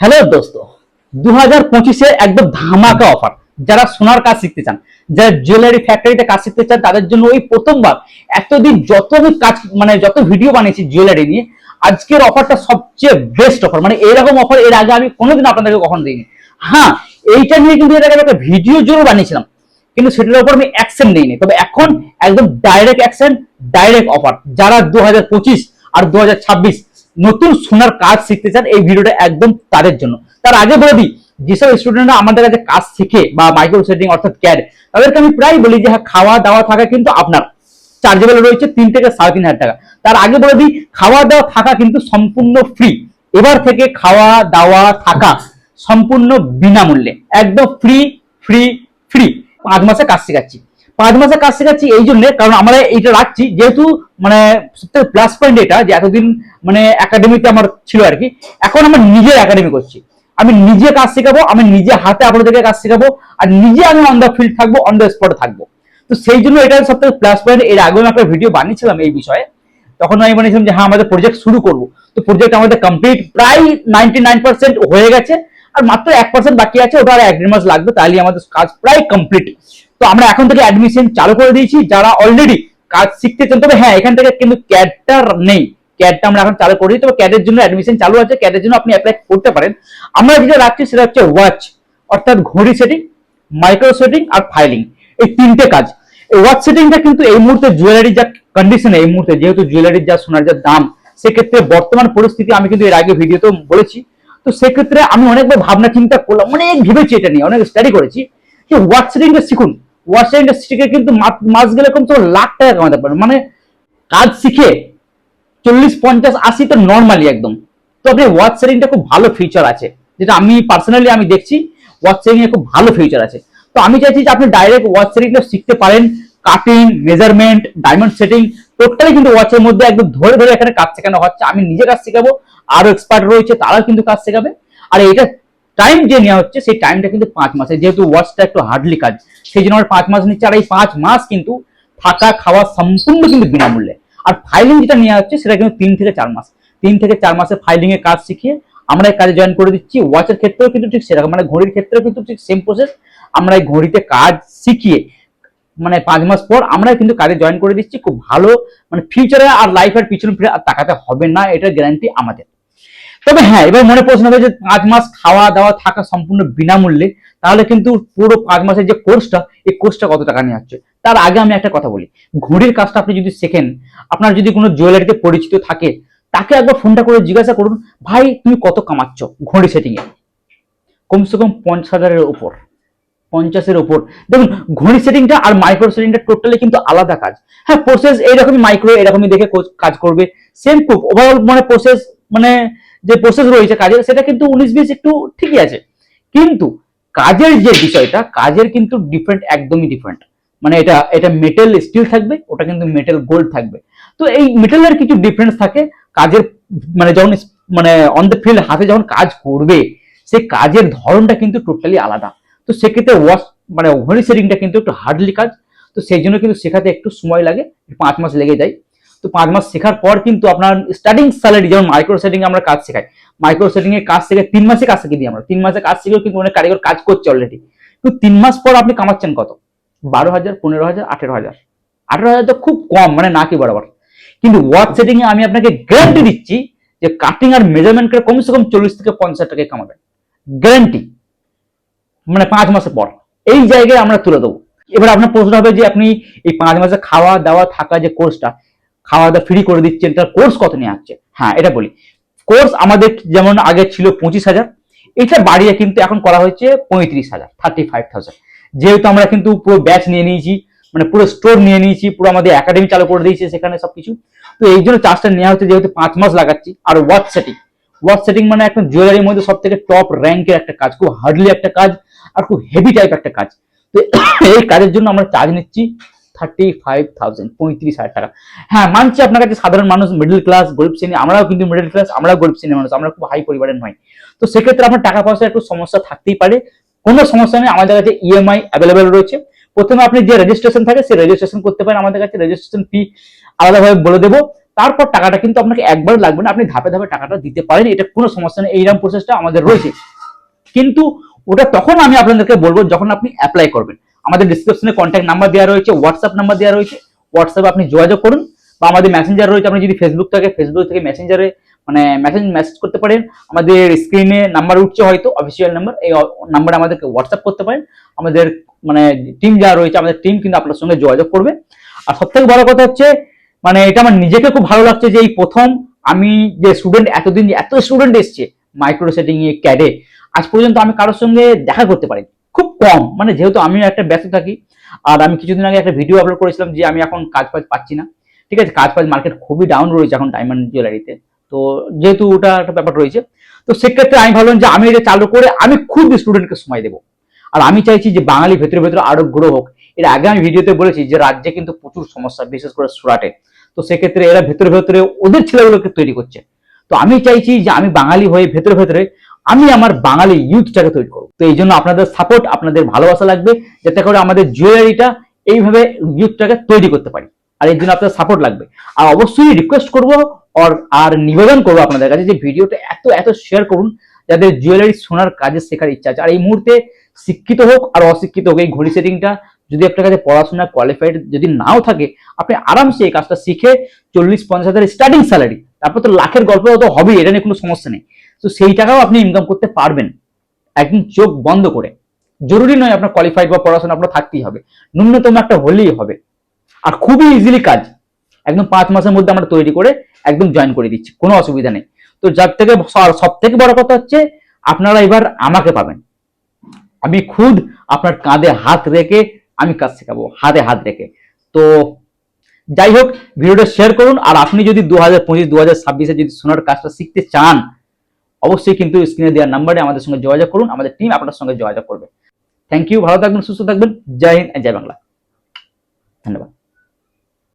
Hello দোস্ত দু হাজার পঁচিশে একদম ধামাকা অফার যারা সোনার কাজ শিখতে চান, যারা জুয়েলারি ফ্যাক্টরিতে কাজ শিখতে চান, তাদের জন্য ওই প্রথমবার এতদিন যত কাজ মানে যত ভিডিও বানিয়েছি জুয়েলারি নিয়ে, আজকের অফারটা সবচেয়ে বেস্ট অফার মানে এরকম অফার এর আগে আমি কোনোদিন আপনাদেরকে কখন দিইনি। হ্যাঁ এইটা নিয়ে কিন্তু এর আগে একটা ভিডিও জোর বানিয়েছিলাম, কিন্তু সেটার উপর আমি অ্যাকশন নিইনি তবে এখন একদম ডাইরেক্ট অ্যাকশন ডাইরেক্ট অফার যারা দু হাজার পঁচিশ আর দু হাজার ছাব্বিশ নতুন সোনার কাজ শিখতে চান, এই ভিডিওটা একদম তাদের জন্য। তার আগে বলে দিই, যেসব স্টুডেন্টরা আমাদের কাছে কাজ শিখে বা মাইক্রো সেটিং অর্থাৎ ক্যাড তাদেরকে আমি প্রায় বলি যে হ্যাঁ খাওয়া দাওয়া থাকা কিন্তু আপনার। চার্জেবল রয়েছে তিন থেকে সাড়ে তিন হাজার টাকা। তার আগে বলে দিই, খাওয়া দাওয়া থাকা কিন্তু সম্পূর্ণ ফ্রি এবার থেকে খাওয়া দাওয়া থাকা সম্পূর্ণ বিনামূল্যে। একদম ফ্রি ফ্রি ফ্রি পাঁচ মাসে কাজ শেখাচ্ছি। পাঁচ মাসে কাজ শেখাচ্ছি এই জন্য, কারণ আমরা এইটা রাখছি। যেহেতু মানে প্লাস পয়েন্ট এটা, যে এতদিন মানে একাডেমিতে আমার ছিল আর কি, এখন আমার নিজের একাডেমি করছি। আমি নিজে কাজ শেখাবো, আমি নিজে হাতে আপনাদেরকে কাজ শেখাবো, আর নিজে আমি অন দ্য ফিল্ড থাকব অন দ্য স্পটে থাকব। তো সেই জন্য এটা সব থেকে প্লাস পয়েন্ট এর আগেও একটা ভিডিও বানিয়েছিলাম এই বিষয়ে। তখন আমি বানিয়েছিলাম যে হ্যাঁ আমাদের প্রজেক্ট শুরু করব। তো প্রজেক্ট আমাদের কমপ্লিট প্রায় নাইনটি নাইন পার্সেন্ট হয়ে গেছে, আর মাত্র এক পার্সেন্ট বাকি আছে, ওটা আর এক দেড় মাস লাগবে তাহলে আমাদের কাজ প্রায় কমপ্লিট তো আমরা এখন থেকে অ্যাডমিশন চালু করে দিয়েছি, যারা অলরেডি কাজ শিখতে চান, তবে হ্যাঁ এখান থেকে কিন্তু ক্যাডটা নেই। ক্যাডটা আমরা এখন চালু করি তবে ক্যাডের জন্য অ্যাডমিশন চালু আছে ক্যাডের জন্য আপনি অ্যাপ্লাই করতে পারেন। আমরা যেটা রাখছি সেটা হচ্ছে ওয়াচ অর্থাৎ ঘড়ি সেটিং মাইক্রো সেটিং আর ফাইলিং এই তিনটে কাজ। এই ওয়াচ সেটিংটা কিন্তু এই মুহূর্তে জুয়েলারির যা কন্ডিশন এই মুহূর্তে যেহেতু জুয়েলারির যা সোনার যা দাম, সেক্ষেত্রে বর্তমান পরিস্থিতি আমি কিন্তু এর আগে ভিডিওতেও বলেছি। তো সেক্ষেত্রে আমি অনেকবার ভাবনা চিন্তা করলাম, অনেক ভেবেছি এটা নিয়ে, অনেক স্টাডি করেছি যে ওয়াচ সেটিংটা শিখুন। সেটিংটা শিখে কিন্তু মাস গেলে কমসে কম লাখ টাকা কামাতে পারেন মানে কাজ শিখে চল্লিশ, পঞ্চাশ, আশি তো নর্মালি একদম। তো আপনি ওয়াচ সেটিংটা খুব ভালো ফিউচার আছে। যেটা আমি পার্সোনালি আমি দেখছি ওয়াচ সেটিং এ খুব ভালো ফিচার আছে। তো আমি চাইছি যে আপনি ডাইরেক্ট ওয়াচ সেটিংটা শিখতে পারেন। Cutting measurement diamond setting totally কিন্তু ওয়াচের মধ্যে একদম ধরে ধরে এখানে কাজ শেখানো হচ্ছে। আমি নিজে কাজ শেখাবো, আরও এক্সপার্ট রয়েছে, তারাও কিন্তু কাজ শেখাবে। আর এটা টাইম যে নেওয়া হচ্ছে, সেই টাইমটা কিন্তু পাঁচ মাসে। যেহেতু ওয়াচটা একটু হার্ডলি কাজ, সেই জন্য আমরা পাঁচ মাস নিচ্ছে। আর এই পাঁচ মাস কিন্তু থাকা, খাওয়া সম্পূর্ণ কিন্তু বিনামূল্যে। আর ফাইলিং যেটা নেওয়া হচ্ছে, সেটা কিন্তু তিন থেকে চার মাস। তিন থেকে চার মাসে ফাইলিং এর কাজ শিখিয়ে আমরা এই কাজে জয়েন করে দিচ্ছি। ওয়াচের ক্ষেত্রেও কিন্তু ঠিক সেরকম। মানে ঘড়ির ক্ষেত্রেও কিন্তু ঠিক সেম প্রসেস আমরা এই ঘড়িতে কাজ শিখিয়ে মানে পাঁচ মাস পর আমরা কিন্তু কাজে জয়েন করে দিচ্ছি। খুব ভালো মানে ফিউচারে আর লাইফের পিছনে ফিরে আর তাকাতে হবে না। এটার গ্যারান্টি আমাদের। তবে হ্যাঁ এবার মনে প্রশ্ন হবে যে পাঁচ মাস খাওয়া দাওয়া থাকা সম্পূর্ণ বিনামূল্যে, তাহলে কিন্তু পুরো পাঁচ মাসের যে কোর্সটা এই কোর্সটা কত টাকা নিয়ে আসছে? তার আগে আমি একটা কথা বলি। ঘড়ির কাজটা আপনি যদি শেখেন, আপনার যদি কোনো জুয়েলারিতে পরিচিত থাকে, তাকে একবার ফোনটা করে জিজ্ঞাসা করুন, ভাই, তুমি কত কামাচ্ছ ঘড়ি সেটিং এ কমসে কম পঞ্চাশ হাজারের উপর, পঞ্চাশের উপর। দেখুন, ঘড়ি সেটিংটা আর মাইক্রো সেটিংটা টোটালি কিন্তু আলাদা কাজ। হ্যাঁ প্রসেস এইরকমই মাইক্রো এরকমই দেখে কাজ করবে। সেম খুব ওভারঅল মানে প্রসেস মানে যে প্রসেস রয়েছে কাজের, সেটা কিন্তু উনিশ বিশ একটু ঠিকই আছে। কিন্তু কাজের যে বিষয়টা, কাজের কিন্তু ডিফারেন্ট একদমই ডিফারেন্ট মানে এটা এটা মেটেল স্টিল থাকবে, ওটা কিন্তু মেটেল গোল্ড থাকবে। তো এই মেটেলের কিছু ডিফারেন্স থাকে, কাজের মানে যখন মানে অন দ্য ফিল্ড হাতে যখন কাজ করবে সেই কাজের ধরনটা কিন্তু টোটালি আলাদা। তো সেক্ষেত্রে ওয়াশ মানে ঘড়ি সেটিংটা কিন্তু একটু হার্ডলি কাজ, তো সেই জন্য কিন্তু শেখাতে একটু সময় লাগে, পাঁচ মাস লেগে যায়। তো পাঁচ মাস শেখার পর কিন্তু আপনার স্টার্টিং স্যালারি যেমন মাইক্রো সেটিং আমরা কাজ শেখাই। মাইক্রো সেটিং এর কাজ শিখে, তিন মাসে কাজ শিখে দিই আমরা। তিন মাসে কাজ শিখেও কিন্তু অনেক কারিগর কাজ করছে অলরেডি তো তিন মাস পর আপনি কামাচ্ছেন কত? বারো হাজার, পনেরো হাজার, আঠেরো হাজার। আঠেরো হাজার তো খুব কম মানে না কি বরাবর। কিন্তু ওয়াচ সেটিং এ আমি আপনাকে গ্যারান্টি দিচ্ছি যে কাটিং আর মেজারমেন্ট করে কমসে কম চল্লিশ থেকে পঞ্চাশ টাকা কামাবেন। গ্যারান্টি মানে পাঁচ মাসের পর। এই জায়গায় আমরা তুলে দেবো। এবার আপনার প্রশ্ন হবে যে আপনি এই পাঁচ মাসে খাওয়া দাওয়া থাকা যে কোর্সটা খাওয়া দাওয়া ফ্রি করে দিচ্ছেন তার কোর্স কত নিয়ে আসছে? হ্যাঁ এটা বলি। কোর্স আমাদের যেমন আগে ছিল পঁচিশ হাজার, এটা বাড়িয়ে কিন্তু এখন করা হয়েছে পঁয়ত্রিশ হাজার থার্টি ফাইভ থাউজেন্ড যেহেতু আমরা কিন্তু পুরো ব্যাচ নিয়ে নিয়েছি মানে পুরো স্টোর নিয়ে নিয়েছি, পুরো আমাদের একাডেমি চালু করে দিয়েছি সেখানে সবকিছু। তো এই জন্য চার্জটা নেওয়া হচ্ছে যেহেতু পাঁচ মাস লাগাচ্ছি। আর ওয়াচ সেটিং ওয়াচ সেটিং মানে একটা জুয়েলারির মধ্যে সব থেকে টপ র্যাঙ্কের একটা কাজ, খুব হার্ডলি একটা কাজ, আর খুব হেভি টাইপ একটা কাজ। তো এই কাজের জন্য আমরা চার্জ নিচ্ছি থার্টি ফাইভ থাউজেন্ড পঁয়ত্রিশ হাজার টাকা। হ্যাঁ মানছি আপনার কাছে সাধারণ মানুষ মিডল ক্লাস গরিব শ্রেণি, আমরাও কিন্তু মিডল ক্লাস আমরাও গরিব শ্রেণির মানুষ, আমরা খুব হাই পরিবারের নয়। তো সেক্ষেত্রে আপনার টাকা পয়সার একটু সমস্যা থাকতেই পারে। কোনো সমস্যা নেই, আমাদের কাছে ইএমআই অ্যাভেলেবেল রয়েছে। প্রথমে আপনি যে রেজিস্ট্রেশন থাকে, সেই রেজিস্ট্রেশন করতে পারেন, আমাদের কাছে রেজিস্ট্রেশন ফি আলাদাভাবে বলে দেবো। তারপর টাকাটা কিন্তু আপনাকে একবার লাগবে না, আপনি ধাপে ধাপে টাকাটা দিতে পারেন, এটা কোনো সমস্যা নেই, এইরকম প্রসেসটা আমাদের রয়েছে। কিন্তু ওটা তখন আমি আপনাদেরকে বলব যখন আপনি অ্যাপ্লাই করবেন। আমাদের ডিসক্রিপশনে কন্ট্যাক্ট নাম্বার দেওয়া রয়েছে হোয়াটসঅ্যাপ নাম্বার দেওয়া রয়েছে। হোয়াটসঅ্যাপে আপনি যোগাযোগ করুন বা আমাদের মেসেঞ্জার রয়েছে, আপনি যদি ফেসবুক থাকে ফেসবুক থেকে মেসেঞ্জারে মানে মেসেজ মেসেজ করতে পারেন। আমাদের স্ক্রিনে নাম্বার উঠছে হয়তো অফিসিয়াল নাম্বার এই নাম্বারে আমাদেরকে হোয়াটসঅ্যাপ করতে পারেন। আমাদের মানে টিম যা রয়েছে, আমাদের টিম কিন্তু আপনার সঙ্গে যোগাযোগ করবে। আর সব থেকে বড় কথা হচ্ছে মানে এটা আমার নিজেকে খুব ভালো লাগছে যে এই প্রথম আমি যে স্টুডেন্ট এতদিন এত স্টুডেন্ট এসছে মাইক্রো সেটিং এ ক্যাডে আজ পর্যন্ত আমি কারোর সঙ্গে দেখা করতে পারি খুব কম। মানে যেহেতু আমি একটা ব্যস্ত থাকি, আর আমি কিছুদিন আগে একটা ভিডিও আপলোড করেছিলাম যে আমি এখন কাজ ফাজ পাচ্ছি না। ঠিক আছে, কাজ ফাজ মার্কেট খুবই ডাউন রয়েছে এখন ডায়মন্ড জুয়েলারিতে তো। যেহেতু ওটা একটা ব্যাপার রয়েছে, তো সেক্ষেত্রে আমি ভাবলাম যে আমি এটা চালু করে আমি খুব স্টুডেন্টকে সময় দেবো। আর আমি চাইছি যে বাঙালি ভেতরে ভেতরে আরও গ্রো হোক। এর আগে আমি ভিডিওতে বলেছি যে রাজ্যে কিন্তু প্রচুর সমস্যা, বিশেষ করে সুরাটে। তো সেক্ষেত্রে এরা ভেতরে ভেতরে ওদের ছেলেগুলোকে তৈরি করছে। তো আমি চাইছি যে আমি বাঙালি হয়ে ভেতরে ভেতরে আমি আমার বাঙালি ইউথটাকে তৈরি করব। তো এই জন্য আপনাদের সাপোর্ট আপনাদের ভালোবাসা লাগবে, যাতে করে আমাদের জুয়েলারিটা এইভাবে ইউথটাকে তৈরি করতে পারি। আর এর জন্য আপনাদের সাপোর্ট লাগবে। আর অবশ্যই রিকোয়েস্ট করব আর আর নিবেদন করব আপনাদের কাছে যে ভিডিওটা এত এত শেয়ার করুন যাদের জুয়েলারি সোনার কাজে শেখার ইচ্ছা আছে। আর এই মুহূর্তে শিক্ষিত হোক আর অশিক্ষিত হোক, এই ঘড়ি সেটিংটা যদি আপনার কাছে পড়াশোনা কোয়ালিফাইড যদি নাও থাকে, আপনি আরামসে এই কাজটা শিখে চল্লিশ পঞ্চাশ হাজার স্টার্টিং স্যালারি তারপর তো লাখের গল্প তো হবেই, এটা নিয়ে কোনো সমস্যা নেই। তো সেই টাকাও আপনি ইনকাম করতে পারবেন। একদম চোখ বন্ধ করে। জরুরি নয় আপনার কোয়ালিফাইড বা পড়াশোনা, আপনার থাকতেই হবে। ন্যূনতম একটা হলেই হবে। আর খুবই ইজিলি কাজ। একদম পাঁচ মাসের মধ্যে আমরা তৈরি করে একদম জয়েন করে দিচ্ছি। কোনো অসুবিধা নেই। তো যার থেকে সব থেকে বড় কথা হচ্ছে, আপনারা এবার আমাকে পাবেন। আমি খুদ আপনার কাঁধে হাত রেখে আমি কাজ শেখাবো। হাতে হাত রেখে। তো যাই হোক ভিডিওটা শেয়ার করুন, আর আপনি যদি দু হাজার পঁচিশ দু হাজার ছাব্বিশে যদি সোনার কাজটা শিখতে চান, অবশ্যই কিন্তু স্ক্রিনে দেওয়ার নাম্বারে আমাদের সঙ্গে যোগাযোগ করুন, আমাদের টিম আপনার সঙ্গে যোগাযোগ করবে। থ্যাংক ইউ ভালো থাকবেন, সুস্থ থাকবেন, জয় হিন্দ, জয় বাংলা। ধন্যবাদ।